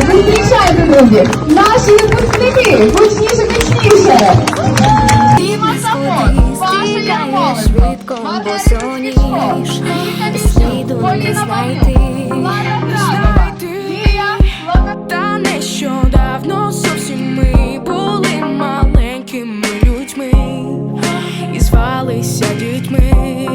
Зустрічайте, друзі, наші випускники, гучніше, гучніше! І Максафон, ваша ярмолочка, Марина Кишко, Віка Пішко, Поліна Манюк. Людьми і звалися дітьми.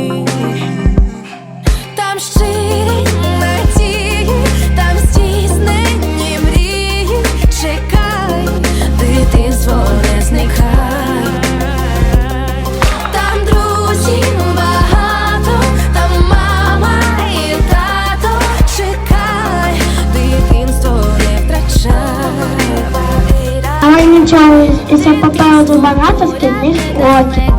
Але нічого, і це попереду багато шкільних років.